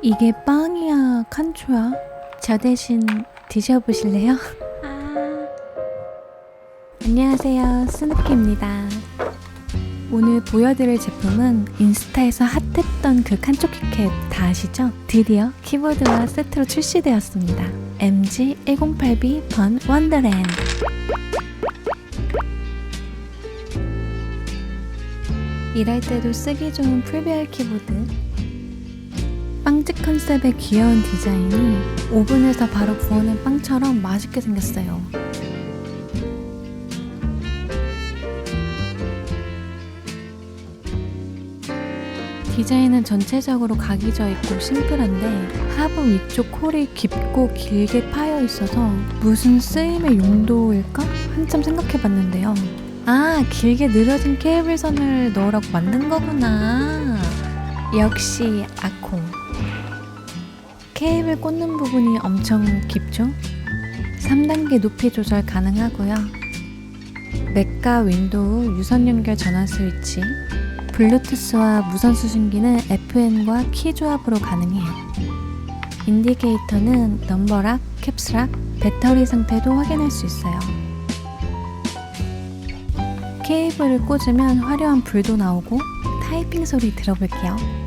이게 빵이야, 칸초야? 저 대신 드셔보실래요? 아, 안녕하세요, 스누피입니다. 오늘 보여드릴 제품은 인스타에서 핫했던 그 칸초 키캡 다 아시죠? 드디어 키보드와 세트로 출시되었습니다. MG 108B 번 원더랜드 일할 때도 쓰기 좋은 풀베어 키보드 빵집 컨셉의 귀여운 디자인이 오븐에서 바로 구워낸 빵처럼 맛있게 생겼어요. 디자인은 전체적으로 각이 져 있고 심플한데 하부 위쪽 홀이 깊고 길게 파여 있어서 무슨 쓰임의 용도일까? 한참 생각해 봤는데요. 아, 길게 늘어진 케이블 선을 넣으라고 만든 거구나. 역시 아콩. 케이블 꽂는 부분이 엄청 깊죠? 3단계 높이 조절 가능하고요. 맥과 윈도우 유선 연결 전원 스위치, 블루투스와 무선 수신기는 FM과 키 조합으로 가능해요. 인디케이터는 넘버락, 캡스락, 배터리 상태도 확인할 수 있어요. 케이블을 꽂으면 화려한 불도 나오고 타이핑 소리 들어볼게요.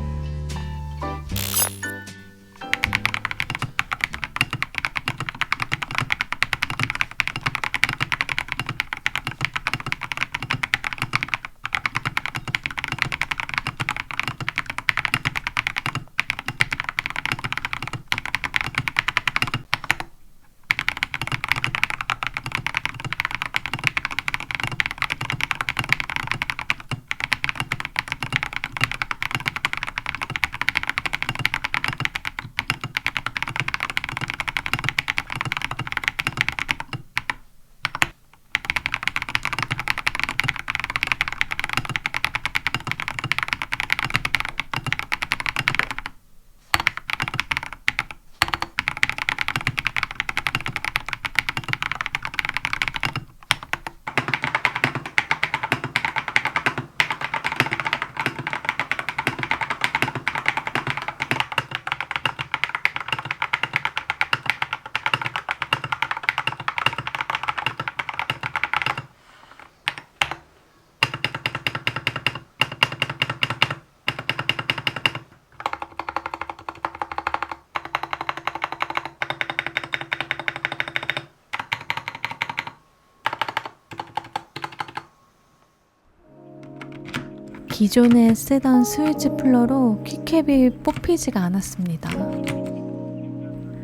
기존에 쓰던 스위치 플러로 키캡이 뽑히지가 않았습니다.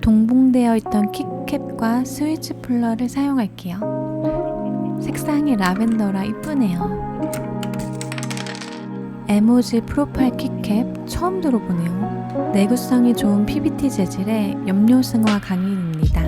동봉되어 있던 키캡과 스위치 플러를 사용할게요. 색상이 라벤더라 이쁘네요. 에모지 프로파일 키캡 처음 들어보네요. 내구성이 좋은 PBT 재질의 염료 승화 강인입니다.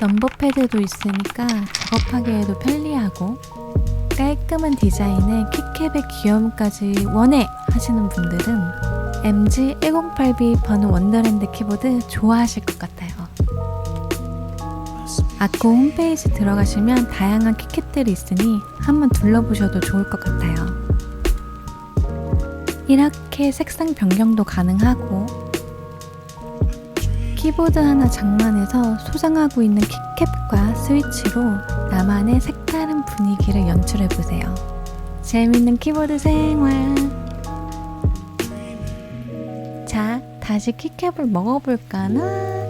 넘버 패드도 있으니까 작업하기에도 편리하고 깔끔한 디자인에 키캡의 귀여움까지 원해 하시는 분들은 MG 108B 버는 원더랜드 키보드 좋아하실 것 같아요. 아코 홈페이지 들어가시면 다양한 키캡들이 있으니 한번 둘러보셔도 좋을 것 같아요. 이렇게 색상 변경도 가능하고 키보드 하나 장만해서 소장하고 있는 키캡과 스위치로 나만의 색다른 분위기를 연출해 보세요. 재밌는 키보드 생활. 자, 다시 키캡을 먹어볼까나? 아,